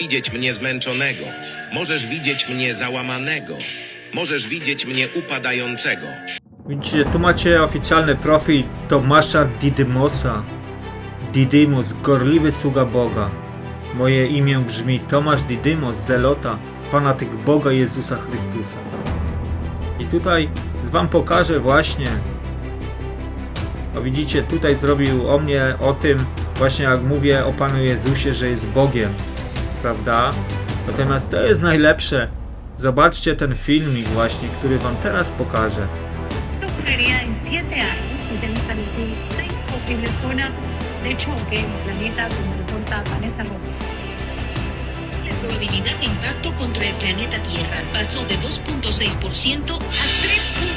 widzieć mnie zmęczonego, możesz widzieć mnie załamanego, możesz widzieć mnie upadającego. Widzicie, tu macie oficjalny profil Tomasza Didymosa. Didymos, gorliwy sługa Boga. Moje imię brzmi Tomasz Didymos, zelota, fanatyk Boga Jezusa Chrystusa. I tutaj wam pokażę właśnie, o widzicie, tutaj zrobił o mnie, o tym, właśnie jak mówię o Panu Jezusie, że jest Bogiem, prawda? Natomiast to jest najlepsze. Zobaczcie ten filmik właśnie, który wam teraz pokażę. ocurriría en siete años y se han establecido seis posibles zonas de choque en el planeta, como Vanessa López. La probabilidad de impacto contra el planeta Tierra pasó de 2.6% a 3.1%,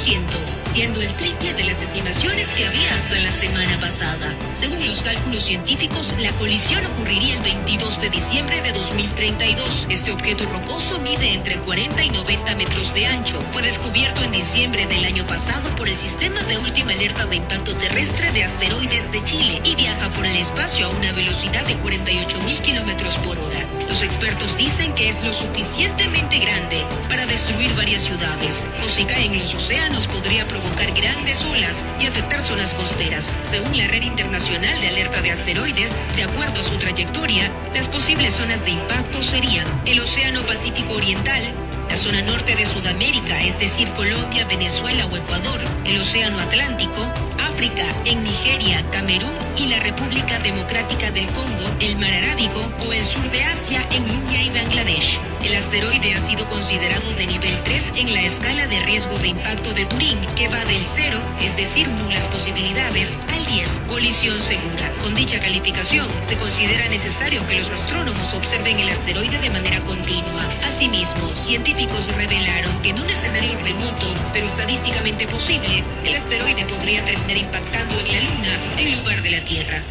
siendo el triple de las estimaciones que había hasta la semana pasada. Según los cálculos científicos, la colisión ocurriría el 22 de diciembre de 2032. Este objeto rocoso mide entre 40 y 90 metros de ancho. Fue descubierto en diciembre del año pasado por el Sistema de Última Alerta de Impacto Terrestre de Asteroides de Chile y viaja por el espacio a una velocidad de 48.000 kilómetros por hora. Los expertos dicen que es lo suficientemente grande para destruir varias ciudades, o si cae en los océanos podría provocar grandes olas y afectar zonas costeras. Según la Red Internacional de Alerta de Asteroides, de acuerdo a su trayectoria, las posibles zonas de impacto serían el Océano Pacífico Oriental, la zona norte de Sudamérica, es decir, Colombia, Venezuela o Ecuador, el Océano Atlántico, África, en Nigeria, Camerún y la República Democrática del Congo, el Mar Arábigo o el sur de Asia en India y Bangladesh. El asteroide ha sido considerado de nivel 3 en la escala de riesgo de impacto de Turín, que va del 0, es decir, nulas posibilidades, al 10, colisión segura. Con dicha calificación, se considera necesario que los astrónomos observen el asteroide de manera continua. Asimismo, científicos revelaron que en un escenario remoto, pero estadísticamente posible, el asteroide podría terminar impactando en la Luna en lugar de la Tierra.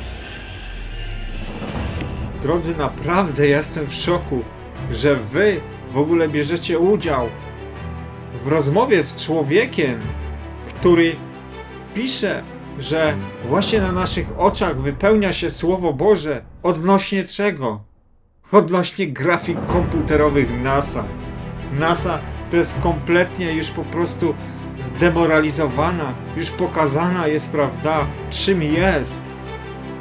Drodzy, naprawdę jestem w że wy w ogóle bierzecie udział w rozmowie z człowiekiem, który pisze, że właśnie na naszych oczach wypełnia się Słowo Boże odnośnie czego? Odnośnie grafik komputerowych NASA. NASA to jest kompletnie już po prostu zdemoralizowana, już pokazana jest, prawda, czym jest.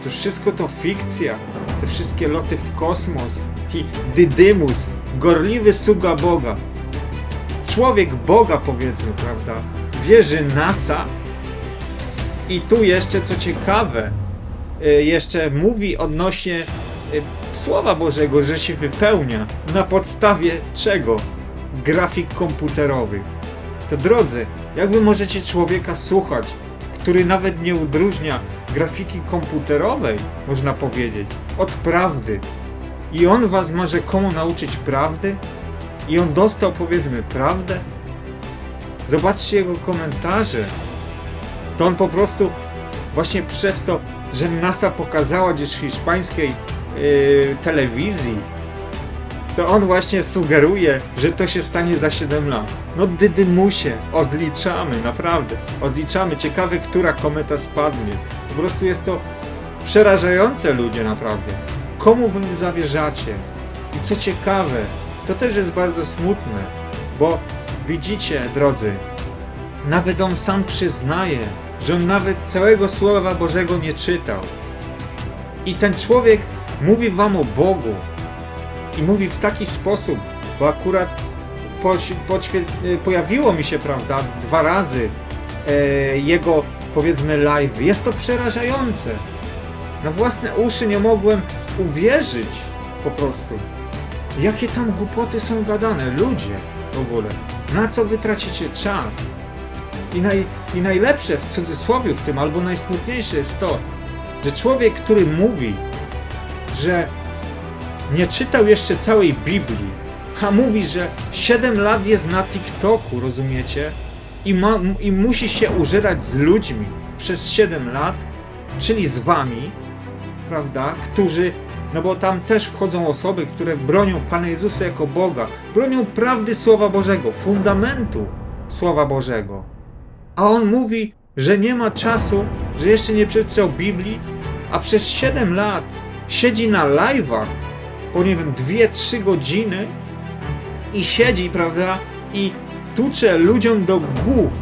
To wszystko to fikcja. Te wszystkie loty w kosmos. I Dydymus, gorliwy sługa Boga. Człowiek Boga, powiedzmy, prawda? Wierzy NASA. I tu jeszcze co ciekawe, y, jeszcze mówi odnośnie y, Słowa Bożego, że się wypełnia. Na podstawie czego? Grafik komputerowych. To drodzy, jak wy możecie człowieka słuchać, który nawet nie udróżnia grafiki komputerowej, można powiedzieć, od prawdy. I on was ma rzekomo nauczyć prawdy? I on dostał, powiedzmy, prawdę? Zobaczcie jego komentarze. To on po prostu właśnie przez to, że NASA pokazała gdzieś w hiszpańskiej yy, telewizji, to on właśnie sugeruje, że to się stanie za 7 lat. No Dydymusie, odliczamy, naprawdę. Odliczamy. Ciekawe, która kometa spadnie. Po prostu jest to przerażające ludzie, naprawdę. Komu wy zawierzacie? I co ciekawe, to też jest bardzo smutne, bo widzicie, drodzy, nawet on sam przyznaje, że on nawet całego Słowa Bożego nie czytał. I ten człowiek mówi wam o Bogu, i mówi w taki sposób, bo akurat poś- podświe- y, pojawiło mi się, prawda, dwa razy e, jego, powiedzmy, live. Jest to przerażające. Na własne uszy nie mogłem uwierzyć po prostu. Jakie tam głupoty są gadane, ludzie w ogóle. Na co wy tracicie czas? I, naj, I najlepsze w cudzysłowie w tym, albo najsmutniejsze jest to, że człowiek, który mówi, że nie czytał jeszcze całej Biblii, a mówi, że 7 lat jest na TikToku, rozumiecie? I, ma, I musi się użerać z ludźmi przez 7 lat, czyli z wami, prawda? Którzy, no bo tam też wchodzą osoby, które bronią Pana Jezusa jako Boga, bronią prawdy Słowa Bożego, fundamentu Słowa Bożego. A on mówi, że nie ma czasu, że jeszcze nie przeczytał Biblii, a przez 7 lat siedzi na live'ach po nie wiem, 2-3 godziny i siedzi, prawda, i tucze ludziom do głów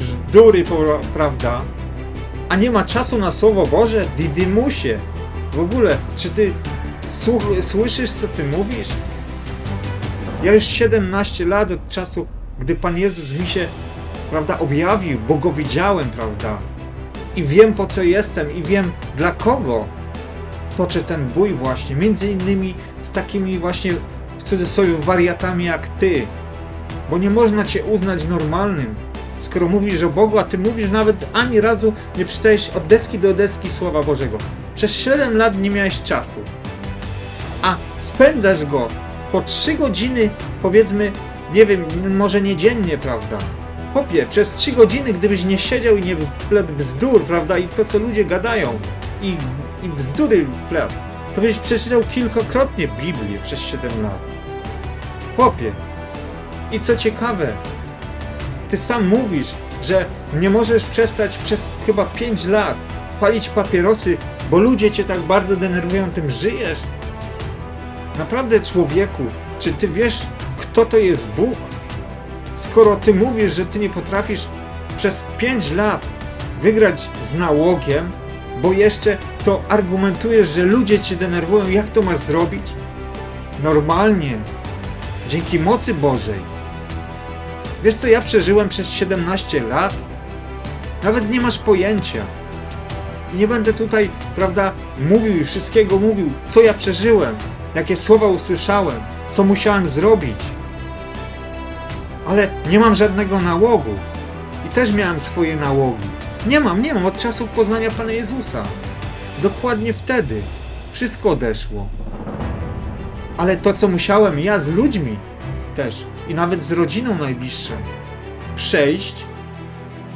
bzdury, prawda, a nie ma czasu na Słowo Boże, Didymusie. W ogóle, czy ty słyszysz, co ty mówisz? Ja już 17 lat od czasu, gdy Pan Jezus mi się, prawda, objawił, bo Go widziałem, prawda, i wiem po co jestem i wiem dla kogo toczę ten bój właśnie, między innymi z takimi właśnie w cudzysłowie wariatami jak ty, bo nie można cię uznać normalnym, skoro mówisz o Bogu, a ty mówisz nawet ani razu nie przeczytałeś od deski do deski Słowa Bożego. Przez 7 lat nie miałeś czasu, a spędzasz go po 3 godziny, powiedzmy, nie wiem, może nie dziennie, prawda? Chłopie, przez 3 godziny, gdybyś nie siedział i nie pled bzdur, prawda, i to, co ludzie gadają, i, i bzdury pled, to byś przeczytał kilkakrotnie Biblię przez 7 lat. Chłopie, i co ciekawe, ty sam mówisz, że nie możesz przestać przez chyba 5 lat palić papierosy, bo ludzie cię tak bardzo denerwują, tym żyjesz. Naprawdę, człowieku, czy ty wiesz, kto to jest Bóg? Skoro ty mówisz, że ty nie potrafisz przez 5 lat wygrać z nałogiem, bo jeszcze to argumentujesz, że ludzie cię denerwują, jak to masz zrobić? Normalnie, dzięki mocy Bożej. Wiesz co ja przeżyłem przez 17 lat? Nawet nie masz pojęcia. I nie będę tutaj, prawda, mówił i wszystkiego mówił, co ja przeżyłem, jakie słowa usłyszałem, co musiałem zrobić. Ale nie mam żadnego nałogu. I też miałem swoje nałogi. Nie mam, nie mam od czasów poznania Pana Jezusa. Dokładnie wtedy. Wszystko odeszło. Ale to, co musiałem ja z ludźmi też i nawet z rodziną najbliższą przejść,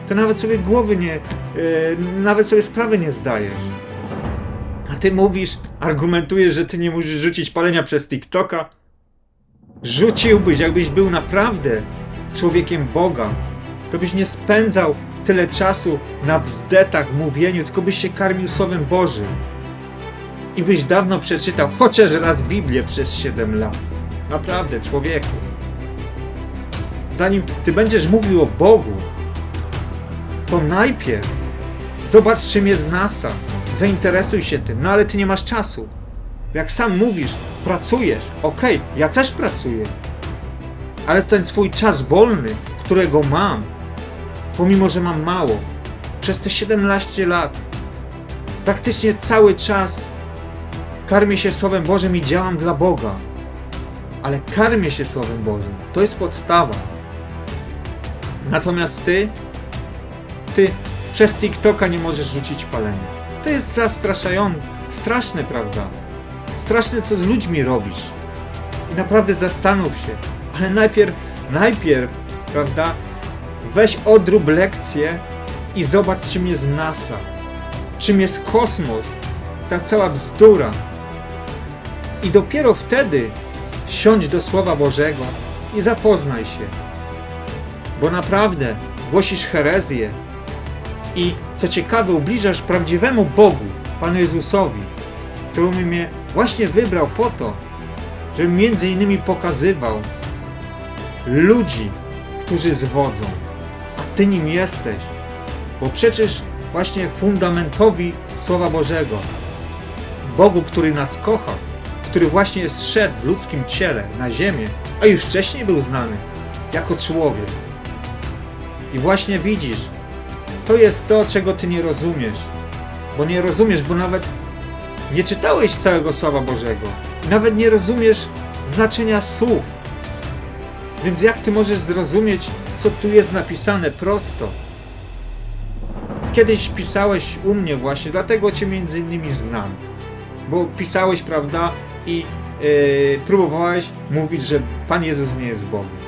to nawet sobie głowy nie, yy, nawet sobie sprawy nie zdajesz. A ty mówisz, argumentujesz, że ty nie musisz rzucić palenia przez TikToka. Rzuciłbyś, jakbyś był naprawdę człowiekiem Boga. To byś nie spędzał tyle czasu na bzdetach, mówieniu, tylko byś się karmił Słowem Bożym. I byś dawno przeczytał chociaż raz Biblię przez 7 lat. Naprawdę, człowieku. Zanim ty będziesz mówił o Bogu, to najpierw zobacz, czym jest NASA. Zainteresuj się tym, no ale ty nie masz czasu. Jak sam mówisz, pracujesz. Okej, ja też pracuję. Ale ten swój czas wolny, którego mam, pomimo że mam mało, przez te 17 lat, praktycznie cały czas karmię się Słowem Bożym i działam dla Boga. Ale karmię się Słowem Bożym. To jest podstawa. Natomiast ty, ty przez TikToka nie możesz rzucić palenia. To jest zastraszające, straszne, prawda? Straszne, co z ludźmi robisz. I naprawdę zastanów się. Ale najpierw, najpierw, prawda? Weź odrób lekcję i zobacz, czym jest NASA. Czym jest kosmos. Ta cała bzdura. I dopiero wtedy siądź do Słowa Bożego i zapoznaj się. Bo naprawdę głosisz herezję i co ciekawe ubliżasz prawdziwemu Bogu, Panu Jezusowi, który mnie właśnie wybrał po to, żeby między innymi pokazywał ludzi, którzy zwodzą, a Ty nim jesteś, bo przecież właśnie fundamentowi Słowa Bożego, Bogu, który nas kocha, który właśnie zszedł w ludzkim ciele na ziemię, a już wcześniej był znany jako człowiek. I właśnie widzisz, to jest to, czego ty nie rozumiesz. Bo nie rozumiesz, bo nawet nie czytałeś całego Słowa Bożego. Nawet nie rozumiesz znaczenia słów. Więc jak ty możesz zrozumieć, co tu jest napisane prosto? Kiedyś pisałeś u mnie właśnie, dlatego cię między innymi znam. Bo pisałeś, prawda, i yy, próbowałeś mówić, że Pan Jezus nie jest Bogiem.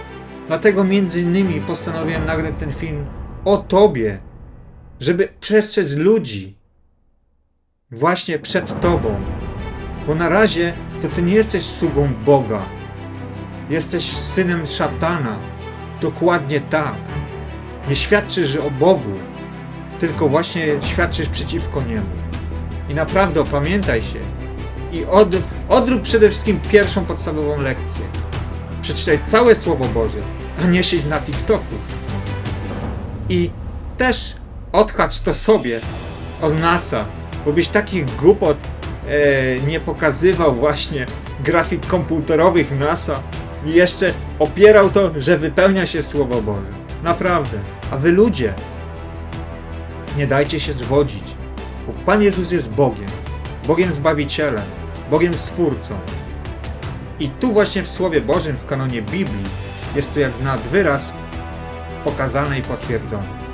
Dlatego między innymi postanowiłem nagrać ten film o Tobie, żeby przestrzec ludzi właśnie przed Tobą. Bo na razie to Ty nie jesteś sługą Boga. Jesteś synem szatana. Dokładnie tak. Nie świadczysz o Bogu, tylko właśnie świadczysz przeciwko Niemu. I naprawdę opamiętaj się, I od, odrób przede wszystkim pierwszą podstawową lekcję. Przeczytaj całe Słowo Boże, a nie siedź na TikToku. I też odhacz to sobie od NASA, bo byś takich głupot e, nie pokazywał właśnie grafik komputerowych NASA i jeszcze opierał to, że wypełnia się Słowo Boże. Naprawdę. A wy ludzie, nie dajcie się zwodzić, bo Pan Jezus jest Bogiem, Bogiem Zbawicielem, Bogiem Stwórcą. I tu właśnie w Słowie Bożym, w kanonie Biblii, jest to jak nad wyraz pokazane i potwierdzone.